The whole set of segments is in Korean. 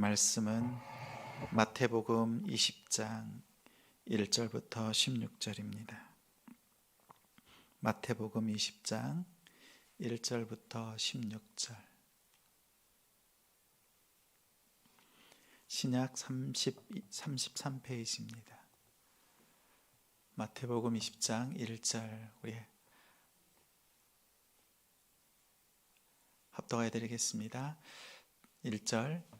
말씀은 마태복음 20장 1절부터 16절입니다. 마태복음 20장 1절부터 16절. 신약 30, 33페이지입니다. 마태복음 20장 1절 우리 합독해 드리겠습니다. 1절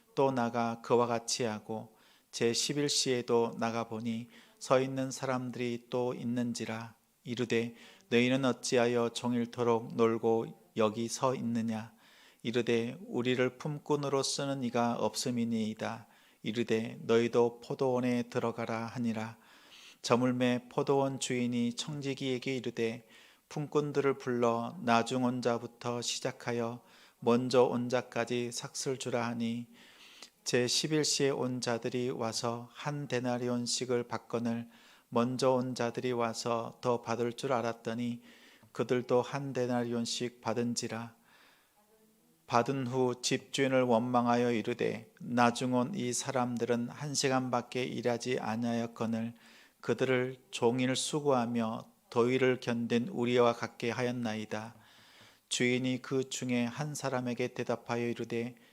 또 나가 그와 같이 하고 제 11시에도 나가 보니 서 있는 사람들이 또 있는지라 이르되 너희는 어찌하여 종일토록 놀고 여기 서 있느냐? 이르되 우리를 품꾼으로 쓰는 이가 없음이니이다. 이르되 너희도 포도원에 들어가라 하니라. 저물매 포도원 주인이 청지기에게 이르되 품꾼들을 불러 나중 온 자부터 시작하여 먼저 온 자까지 삭슬 주라 하니 제 11시에 온 자들이 와서 한 데나리온씩을 받거늘 먼저 온 자들이 와서 더 받을 줄 알았더니 그들도 한 데나리온씩 받은지라 받은 후 집주인을 원망하여 이르되 나중 온 이 사람들은 한 시간밖에 일하지 아니하였거늘 그들을 종일 수고하며 더위를 견딘 우리와 같게 하였나이다. 주인이 그 중에 한 사람에게 대답하여 이르되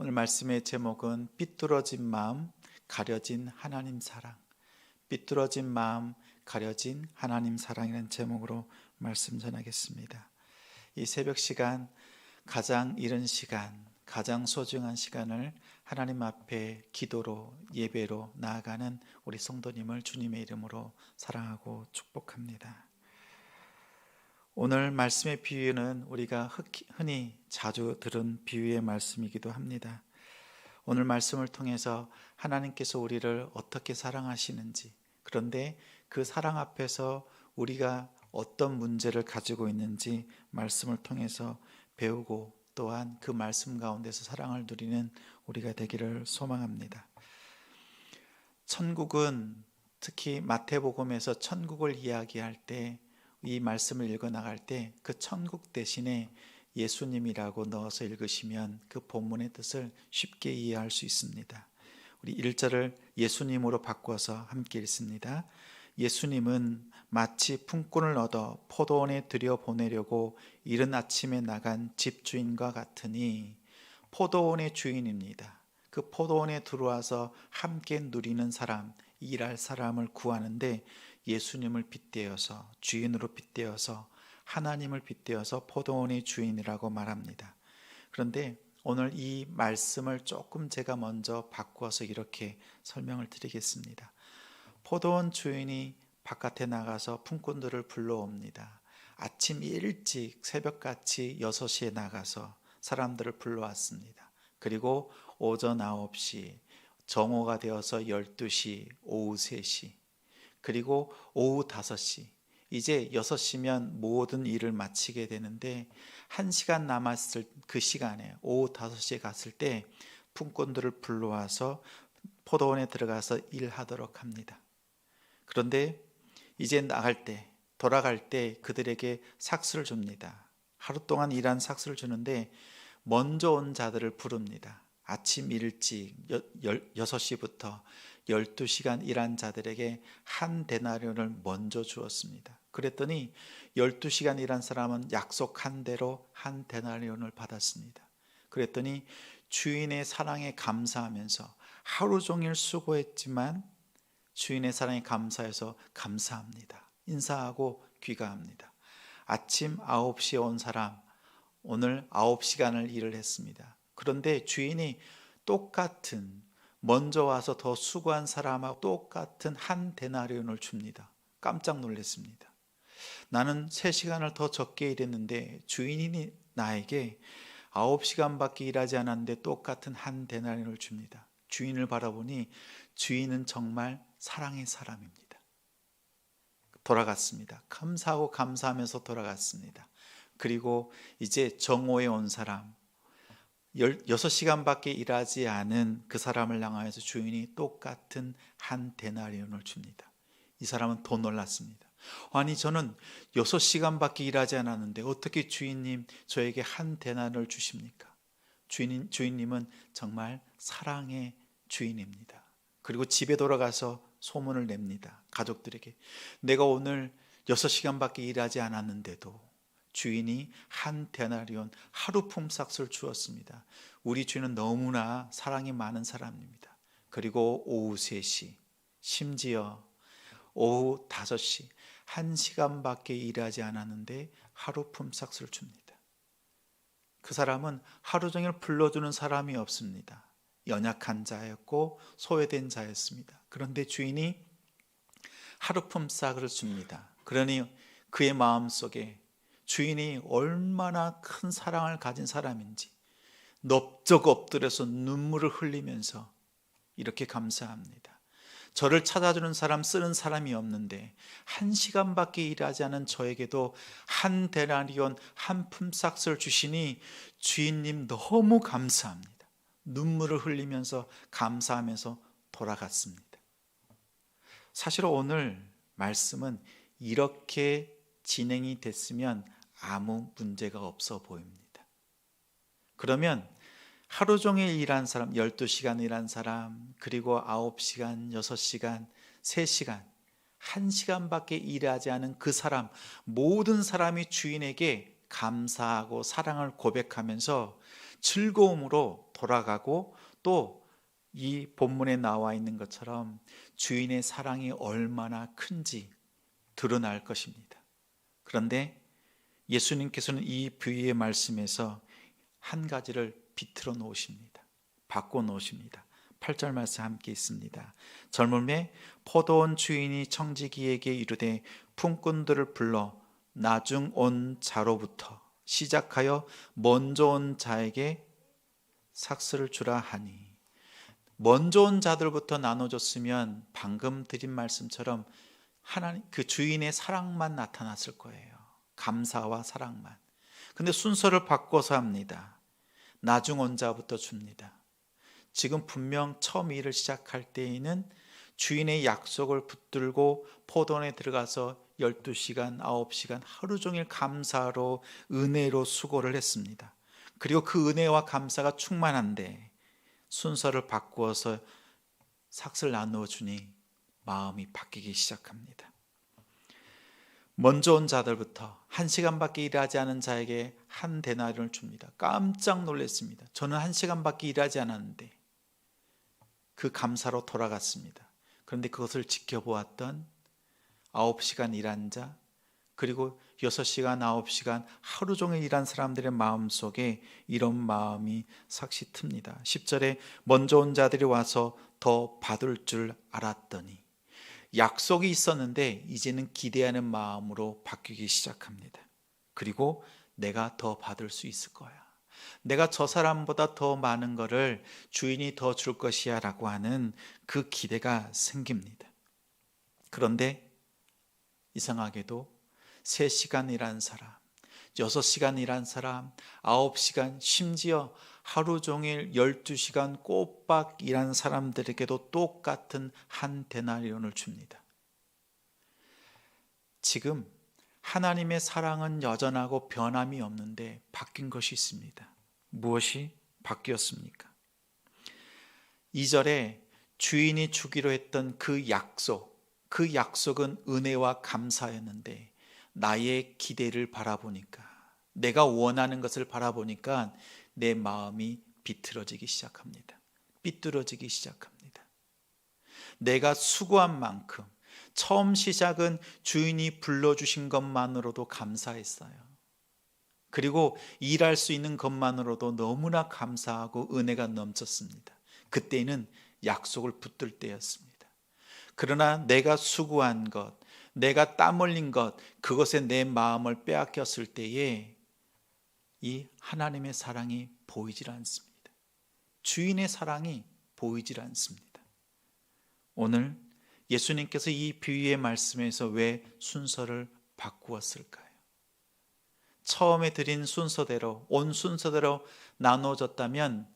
오늘 말씀의 제목은 삐뚤어진 마음, 가려진 하나님 사랑. 삐뚤어진 마음, 가려진 하나님 사랑이라는 제목으로 말씀 전하겠습니다. 이 새벽 시간 가장 이른 시간, 가장 소중한 시간을 하나님 앞에 기도로 예배로 나아가는 우리 성도님을 주님의 이름으로 사랑하고 축복합니다. 오늘 말씀의 비유는 우리가 흔히 자주 들은 비유의 말씀이기도 합니다. 오늘 말씀을 통해서 하나님께서 우리를 어떻게 사랑하시는지, 그런데 그 사랑 앞에서 우리가 어떤 문제를 가지고 있는지 말씀을 통해서 배우고 또한 그 말씀 가운데서 사랑을 누리는 우리가 되기를 소망합니다. 천국은 특히 마태복음에서 천국을 이야기할 때 이 말씀을 읽어 나갈 때 그 천국 대신에 예수님이라고 넣어서 읽으시면 그 본문의 뜻을 쉽게 이해할 수 있습니다. 우리 1절을 예수님으로 바꿔서 함께 읽습니다. 예수님은 마치 품꾼을 얻어 포도원에 들여 보내려고 이른 아침에 나간 집주인과 같으니 포도원의 주인입니다. 그 포도원에 들어와서 함께 누리는 사람, 일할 사람을 구하는데 예수님을 빗대어서 주인으로 빗대어서 하나님을 빗대어서 포도원의 주인이라고 말합니다. 그런데 오늘 이 말씀을 조금 제가 먼저 바꾸어서 이렇게 설명을 드리겠습니다. 포도원 주인이 바깥에 나가서 품꾼들을 불러옵니다. 아침 일찍 새벽같이 6시에 나가서 사람들을 불러왔습니다. 그리고 오전 9시, 정오가 되어서 12시, 오후 3시, 그리고 오후 5시 이제 6시면 모든 일을 마치게 되는데 1시간 남았을 그 시간에 오후 5시에 갔을 때 품꾼들을 불러와서 포도원에 들어가서 일하도록 합니다. 그런데 이제 나갈 때 돌아갈 때 그들에게 삭스를 줍니다. 하루 동안 일한 삭스를 주는데 먼저 온 자들을 부릅니다. 아침 일찍 6시부터 12시간 일한 자들에게 한 데나리온을 먼저 주었습니다. 그랬더니 12시간 일한 사람은 약속한 대로 한 데나리온을 받았습니다. 그랬더니 주인의 사랑에 감사하면서 하루 종일 수고했지만 주인의 사랑에 감사해서 감사합니다. 인사하고 귀가합니다. 아침 9시에 온 사람 오늘 9시간을 일을 했습니다. 그런데 주인이 똑같은 먼저 와서 더 수고한 사람하고 똑같은 한 데나리온을 줍니다. 깜짝 놀랐습니다. 나는 3시간을 더 적게 일했는데 주인이 나에게 9시간밖에 일하지 않았는데 똑같은 한 데나리온을 줍니다. 주인을 바라보니 주인은 정말 사랑의 사람입니다. 돌아갔습니다. 감사하고 감사하면서 돌아갔습니다. 그리고 이제 정오에 온 사람, 6시간밖에 일하지 않은 그 사람을 향하여서 주인이 똑같은 한 데나리온을 줍니다. 이 사람은 더 놀랐습니다. 아니 저는 6시간밖에 일하지 않았는데 어떻게 주인님 저에게 한 데나리온을 주십니까? 주인, 주인님은 정말 사랑의 주인입니다. 그리고 집에 돌아가서 소문을 냅니다. 가족들에게. 내가 오늘 6시간밖에 일하지 않았는데도 주인이 한 데나리온 하루 품삯을 주었습니다. 우리 주인은 너무나 사랑이 많은 사람입니다. 그리고 오후 3시, 심지어 오후 5시, 1시간밖에 일하지 않았는데 하루 품삯을 줍니다. 그 사람은 하루 종일 불러주는 사람이 없습니다. 연약한 자였고 소외된 자였습니다. 그런데 주인이 하루 품삯을 줍니다. 그러니 그의 마음 속에 주인이 얼마나 큰 사랑을 가진 사람인지 넓적 엎드려서 눈물을 흘리면서 이렇게 감사합니다. 저를 찾아주는 사람 쓰는 사람이 없는데 한 시간밖에 일하지 않은 저에게도 한 데나리온 한 품삯을 주시니 주인님 너무 감사합니다. 눈물을 흘리면서 감사하면서 돌아갔습니다. 사실 오늘 말씀은 이렇게 진행이 됐으면 아무 문제가 없어 보입니다. 그러면 하루 종일 일한 사람, 12시간 일한 사람, 그리고 9시간, 6시간, 3시간, 1시간밖에 일하지 않은 그 사람, 모든 사람이 주인에게 감사하고 사랑을 고백하면서 즐거움으로 돌아가고 또 이 본문에 나와 있는 것처럼 주인의 사랑이 얼마나 큰지 드러날 것입니다. 그런데 예수님께서는 이 비유의 말씀에서 한 가지를 비틀어 놓으십니다. 바꿔 놓으십니다. 8절 말씀 함께 있습니다. 젊음에 포도원 주인이 청지기에게 이르되 품꾼들을 불러 나중 온 자로부터 시작하여 먼저 온 자에게 삭스를 주라 하니 먼저 온 자들부터 나눠줬으면 방금 드린 말씀처럼 하나님 그 주인의 사랑만 나타났을 거예요. 감사와 사랑만. 근데 순서를 바꿔서 합니다. 나중 온 자부터 줍니다. 지금 분명 처음 일을 시작할 때에는 주인의 약속을 붙들고 포도원에 들어가서 12시간, 9시간 하루 종일 감사로 은혜로 수고를 했습니다. 그리고 그 은혜와 감사가 충만한데 순서를 바꾸어서 삭을 나누어 주니 마음이 바뀌기 시작합니다. 먼저 온 자들부터 한 시간밖에 일하지 않은 자에게 한 데나리온을 줍니다. 깜짝 놀랐습니다. 저는 한 시간밖에 일하지 않았는데 그 감사로 돌아갔습니다. 그런데 그것을 지켜보았던 9시간 일한 자, 그리고 6시간, 9시간 하루 종일 일한 사람들의 마음 속에 이런 마음이 삭시 틉니다. 10절에 먼저 온 자들이 와서 더 받을 줄 알았더니 약속이 있었는데 이제는 기대하는 마음으로 바뀌기 시작합니다. 그리고 내가 더 받을 수 있을 거야. 내가 저 사람보다 더 많은 것을 주인이 더 줄 것이야 라고 하는 그 기대가 생깁니다. 그런데 이상하게도 3시간 일한 사람, 6시간 일한 사람, 9시간, 심지어 하루 종일 12시간 꼬박 일한 사람들에게도 똑같은 한 데나리온을 줍니다. 지금 하나님의 사랑은 여전하고 변함이 없는데 바뀐 것이 있습니다. 무엇이 바뀌었습니까? 2절에 주인이 주기로 했던 그 약속, 그 약속은 은혜와 감사였는데 나의 기대를 바라보니까 내가 원하는 것을 바라보니까 내 마음이 비틀어지기 시작합니다. 삐뚤어지기 시작합니다. 내가 수고한 만큼 처음 시작은 주인이 불러주신 것만으로도 감사했어요. 그리고 일할 수 있는 것만으로도 너무나 감사하고 은혜가 넘쳤습니다. 그때는 약속을 붙들 때였습니다. 그러나 내가 수고한 것, 내가 땀 흘린 것, 그것에 내 마음을 빼앗겼을 때에 이 하나님의 사랑이 보이질 않습니다. 주인의 사랑이 보이질 않습니다. 오늘 예수님께서 이 비유의 말씀에서 왜 순서를 바꾸었을까요? 처음에 드린 순서대로, 온 순서대로 나눠졌다면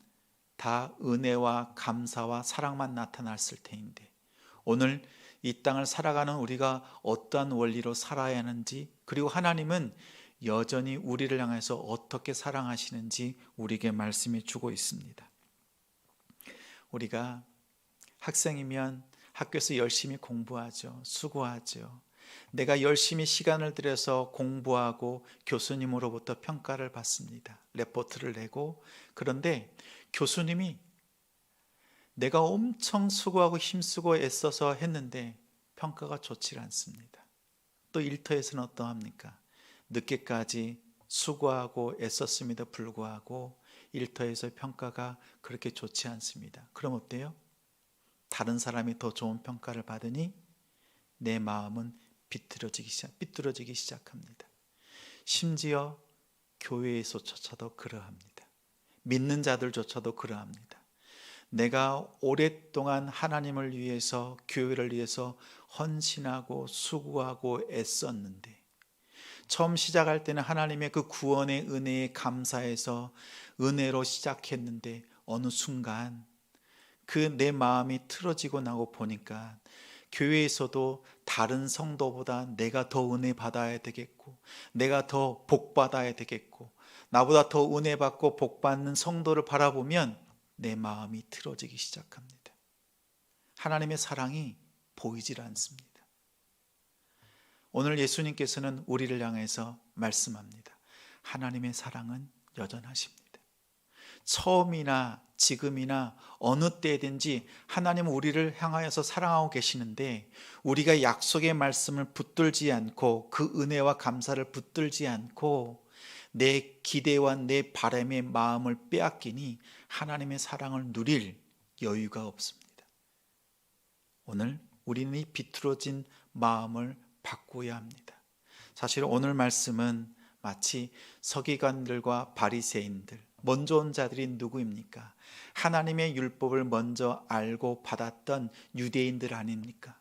다 은혜와 감사와 사랑만 나타났을 테인데, 오늘 이 땅을 살아가는 우리가 어떠한 원리로 살아야 하는지, 그리고 하나님은 여전히 우리를 향해서 어떻게 사랑하시는지 우리에게 말씀해 주고 있습니다. 우리가 학생이면 학교에서 열심히 공부하죠. 수고하죠. 내가 열심히 시간을 들여서 공부하고 교수님으로부터 평가를 받습니다. 레포트를 내고 그런데 교수님이 내가 엄청 수고하고 힘쓰고 애써서 했는데 평가가 좋지 않습니다. 또 일터에서는 어떠합니까? 늦게까지 수고하고 애썼음에도 불구하고 일터에서 평가가 그렇게 좋지 않습니다. 그럼 어때요? 다른 사람이 더 좋은 평가를 받으니 내 마음은 비틀어지기 시작, 삐뚤어지기 시작합니다. 심지어 교회에서조차도 그러합니다. 믿는 자들조차도 그러합니다. 내가 오랫동안 하나님을 위해서 교회를 위해서 헌신하고 수고하고 애썼는데 처음 시작할 때는 하나님의 그 구원의 은혜에 감사해서 은혜로 시작했는데 어느 순간 그 내 마음이 틀어지고 나고 보니까 교회에서도 다른 성도보다 내가 더 은혜 받아야 되겠고 내가 더 복 받아야 되겠고 나보다 더 은혜 받고 복 받는 성도를 바라보면 내 마음이 틀어지기 시작합니다. 하나님의 사랑이 보이질 않습니다. 오늘 예수님께서는 우리를 향해서 말씀합니다. 하나님의 사랑은 여전하십니다. 처음이나 지금이나 어느 때든지 하나님은 우리를 향하여서 사랑하고 계시는데 우리가 약속의 말씀을 붙들지 않고 그 은혜와 감사를 붙들지 않고 내 기대와 내 바람의 마음을 빼앗기니 하나님의 사랑을 누릴 여유가 없습니다. 오늘 우리는 이 비틀어진 마음을 바꾸어야 합니다. 사실 오늘 말씀은 마치 서기관들과 바리새인들 먼저 온 자들이 누구입니까? 하나님의 율법을 먼저 알고 받았던 유대인들 아닙니까?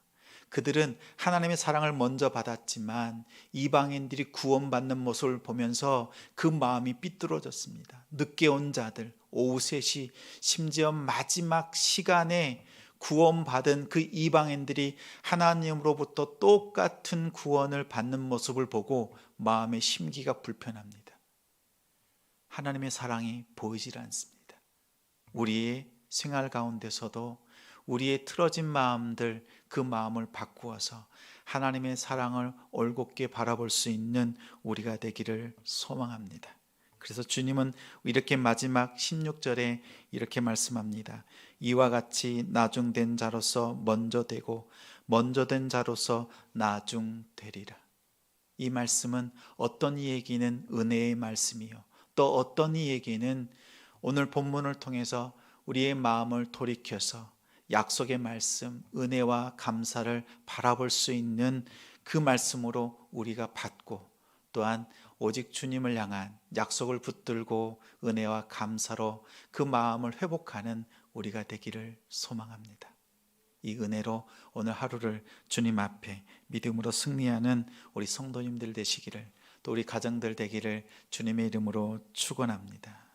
그들은 하나님의 사랑을 먼저 받았지만 이방인들이 구원받는 모습을 보면서 그 마음이 삐뚤어졌습니다. 늦게 온 자들, 오후 3시, 심지어 마지막 시간에 구원받은 그 이방인들이 하나님으로부터 똑같은 구원을 받는 모습을 보고 마음의 심기가 불편합니다. 하나님의 사랑이 보이질 않습니다. 우리의 생활 가운데서도 우리의 틀어진 마음들 그 마음을 바꾸어서 하나님의 사랑을 올곧게 바라볼 수 있는 우리가 되기를 소망합니다. 그래서 주님은 이렇게 마지막 16절에 이렇게 말씀합니다. 이와 같이 나중된 자로서 먼저 되고 먼저 된 자로서 나중되리라. 이 말씀은 어떤 이에게는 은혜의 말씀이요. 또 어떤 이에게는 오늘 본문을 통해서 우리의 마음을 돌이켜서 약속의 말씀, 은혜와 감사를 바라볼 수 있는 그 말씀으로 우리가 받고 또한 오직 주님을 향한 약속을 붙들고 은혜와 감사로 그 마음을 회복하는 우리가 되기를 소망합니다. 이 은혜로 오늘 하루를 주님 앞에 믿음으로 승리하는 우리 성도님들 되시기를 또 우리 가정들 되기를 주님의 이름으로 축원합니다.